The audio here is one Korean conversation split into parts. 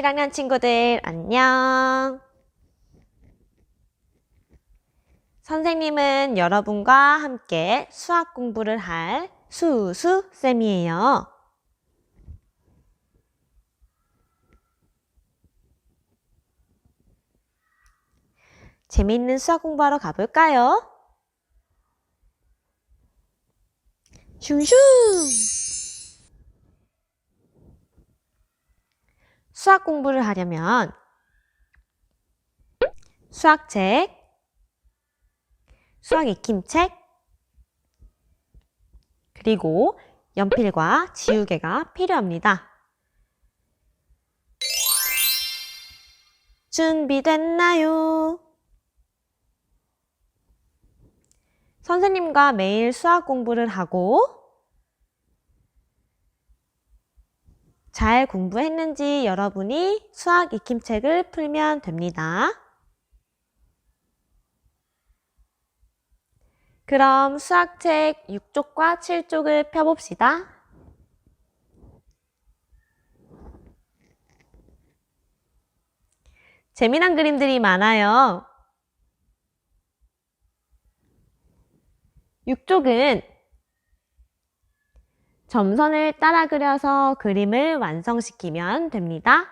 1학년 친구들 안녕. 선생님은 여러분과 함께 수학 공부를 할 수수쌤이에요. 재미있는 수학 공부하러 가볼까요? 슝슝! 수학 공부를 하려면 수학책, 수학 익힘책, 그리고 연필과 지우개가 필요합니다. 준비됐나요? 선생님과 매일 수학 공부를 하고 잘 공부했는지 여러분이 수학 익힘책을 풀면 됩니다. 그럼 수학책 6쪽과 7쪽을 펴봅시다. 재미난 그림들이 많아요. 6쪽은 점선을 따라 그려서 그림을 완성시키면 됩니다.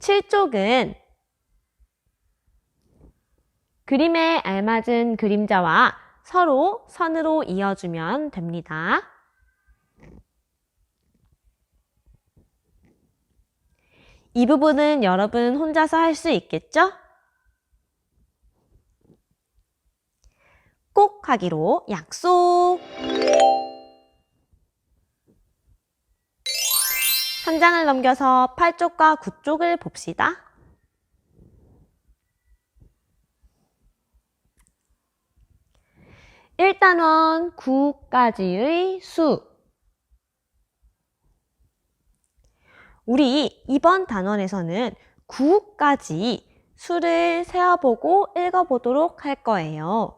7쪽은 그림에 알맞은 그림자와 서로 선으로 이어주면 됩니다. 이 부분은 여러분 혼자서 할 수 있겠죠? 꼭 하기로 약속! 한 장을 넘겨서 8쪽과 9쪽을 봅시다. 일단원 9까지의 수. 우리 이번 단원에서는 9까지 수를 세어보고 읽어보도록 할 거예요.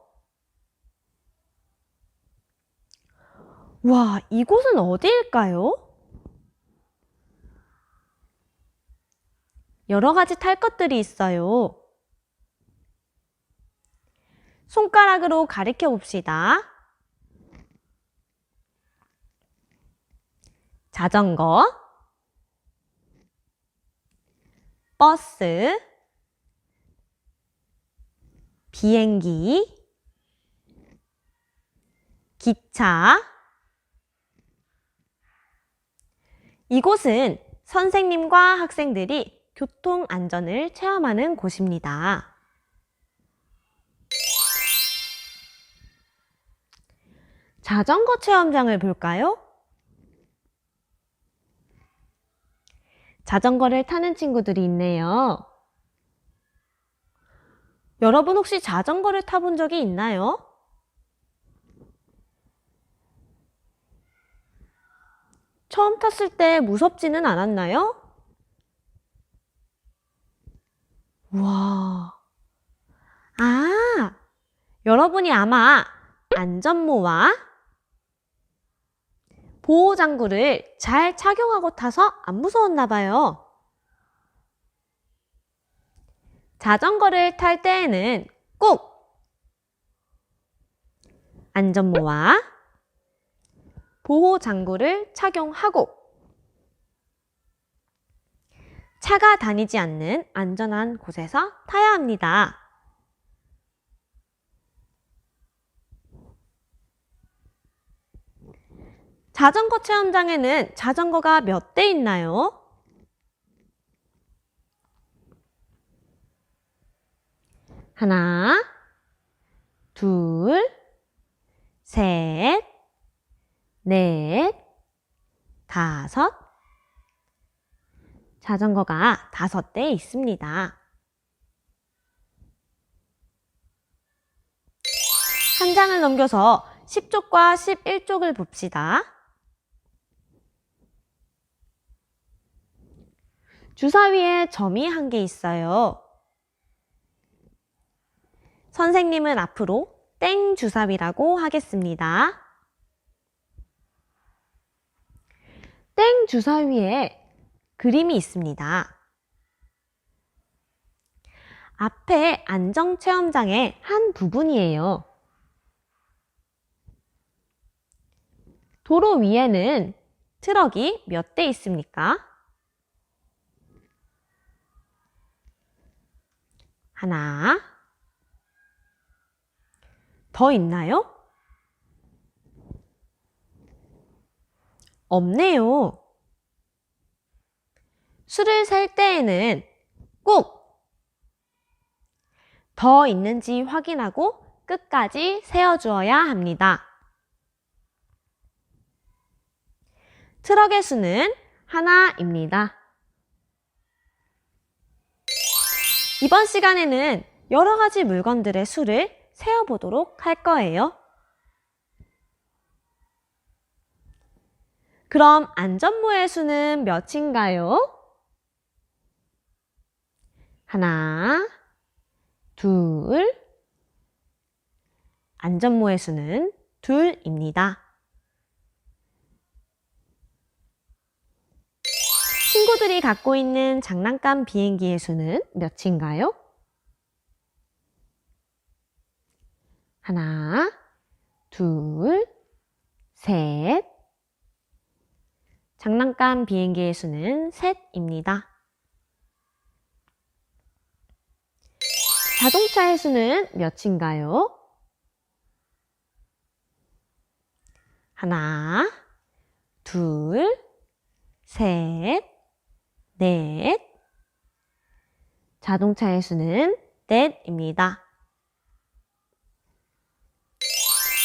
와, 이곳은 어디일까요? 여러 가지 탈 것들이 있어요. 손가락으로 가리켜 봅시다. 자전거, 버스, 비행기, 기차. 이곳은 선생님과 학생들이 교통 안전을 체험하는 곳입니다. 자전거 체험장을 볼까요? 자전거를 타는 친구들이 있네요. 여러분 혹시 자전거를 타본 적이 있나요? 처음 탔을 때 무섭지는 않았나요? 와. 아, 여러분이 아마 안전모와 보호장구를 잘 착용하고 타서 안 무서웠나 봐요. 자전거를 탈 때에는 꼭 안전모와 보호 장구를 착용하고 차가 다니지 않는 안전한 곳에서 타야 합니다. 자전거 체험장에는 자전거가 몇 대 있나요? 하나, 둘, 셋, 넷, 다섯. 자전거가 다섯 대 있습니다. 한 장을 넘겨서 10쪽과 11쪽을 봅시다. 주사위에 점이 한 개 있어요. 선생님은 앞으로 땡 주사위라고 하겠습니다. 땡 주사위에 그림이 있습니다. 앞에 안정체험장의 한 부분이에요. 도로 위에는 트럭이 몇 대 있습니까? 하나. 더 있나요? 없네요. 술을 살 때에는 꼭 더 있는지 확인하고 끝까지 세어주어야 합니다. 트럭의 수는 하나입니다. 이번 시간에는 여러 가지 물건들의 수를 세어보도록 할 거예요. 그럼 안전모의 수는 몇인가요? 하나, 둘. 안전모의 수는 둘입니다. 친구들이 갖고 있는 장난감 비행기의 수는 몇인가요? 하나, 둘, 셋. 장난감 비행기의 수는 셋입니다. 자동차의 수는 몇인가요? 하나, 둘, 셋, 넷. 자동차의 수는 넷입니다.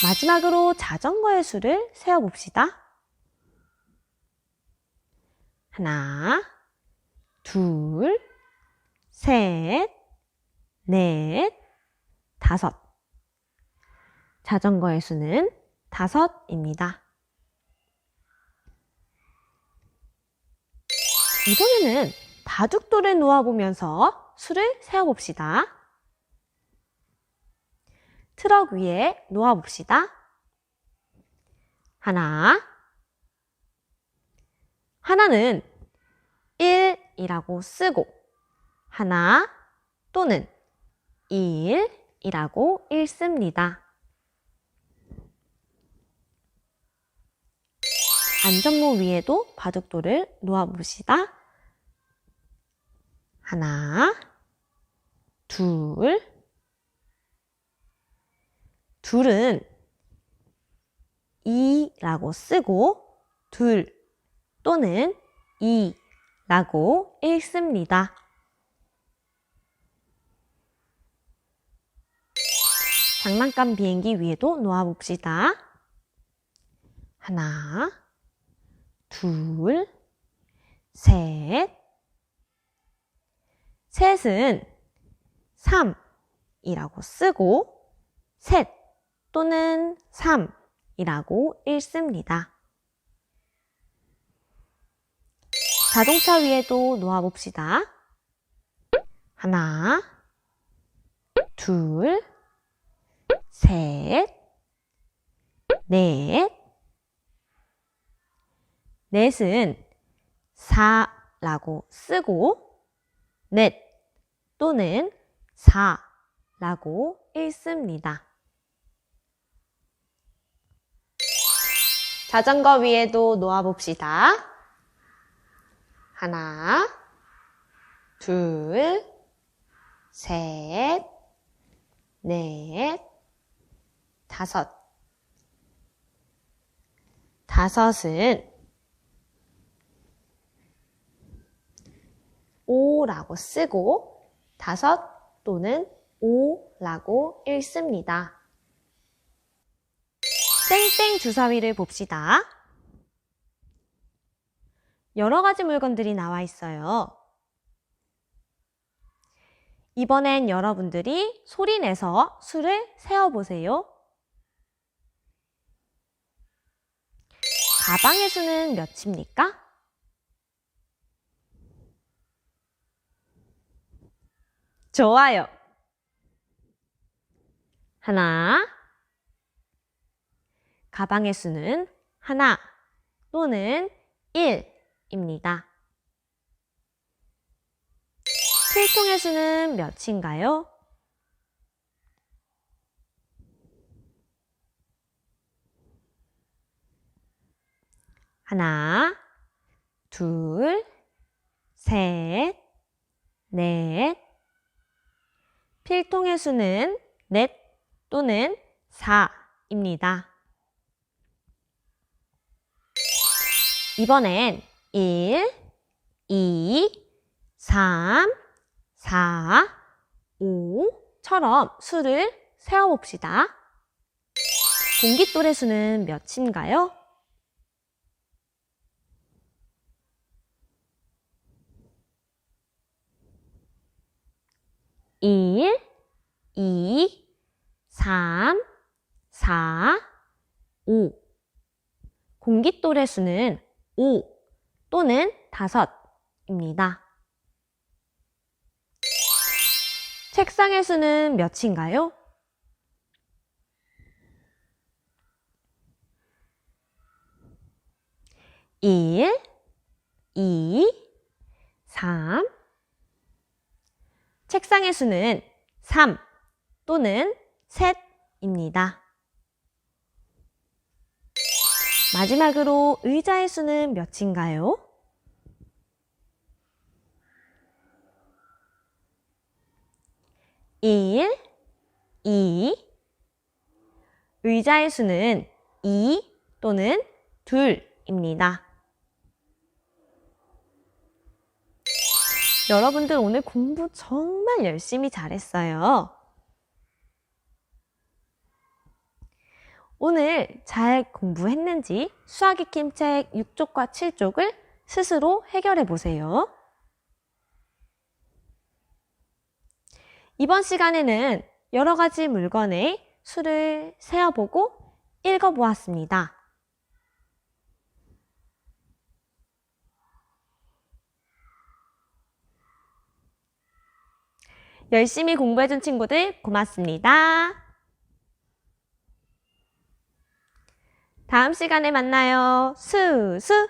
마지막으로 자전거의 수를 세어봅시다. 하나, 둘, 셋, 넷, 다섯. 자전거의 수는 다섯입니다. 이번에는 바둑돌을 놓아보면서 수를 세어봅시다. 트럭 위에 놓아봅시다. 하나, 하나는 1이라고 쓰고, 하나 또는 1이라고 읽습니다. 안전모 위에도 바둑돌을 놓아봅시다. 하나, 둘, 둘은 2라고 쓰고 둘 또는 2라고 읽습니다. 장난감 비행기 위에도 놓아봅시다. 하나, 둘, 셋. 셋은 3이라고 쓰고 셋 또는 3이라고 읽습니다. 자동차 위에도 놓아봅시다. 하나, 둘, 셋, 넷. 넷은 4라고 쓰고 넷 또는 4라고 읽습니다. 자전거 위에도 놓아봅시다. 하나, 둘, 셋, 넷, 다섯. 다섯은 5라고 쓰고 다섯 또는 5라고 읽습니다. 땡땡 주사위를 봅시다. 여러 가지 물건들이 나와 있어요. 이번엔 여러분들이 소리 내서 수를 세어보세요. 가방의 수는 몇입니까? 좋아요. 하나. 가방의 수는 하나 또는 1 입니다. 필통의 수는 몇인가요? 하나, 둘, 셋, 넷. 필통의 수는 넷 또는 4입니다. 이번엔 1, 2, 3, 4, 5처럼 수를 세어봅시다. 공깃돌의 수는 몇인가요? 1, 2, 3, 4, 5. 공깃돌의 수는 5 또는 5입니다. 책상의 수는 몇인가요? 1, 2, 3. 책상의 수는 3 또는 셋입니다. 마지막으로 의자의 수는 몇인가요? 일, 이. 의자의 수는 2 또는 둘입니다. 여러분들 오늘 공부 정말 열심히 잘했어요. 오늘 잘 공부했는지 수학 익힘 책 6쪽과 7쪽을 스스로 해결해 보세요. 이번 시간에는 여러 가지 물건의 수를 세어보고 읽어보았습니다. 열심히 공부해준 친구들 고맙습니다. 다음 시간에 만나요. 수수!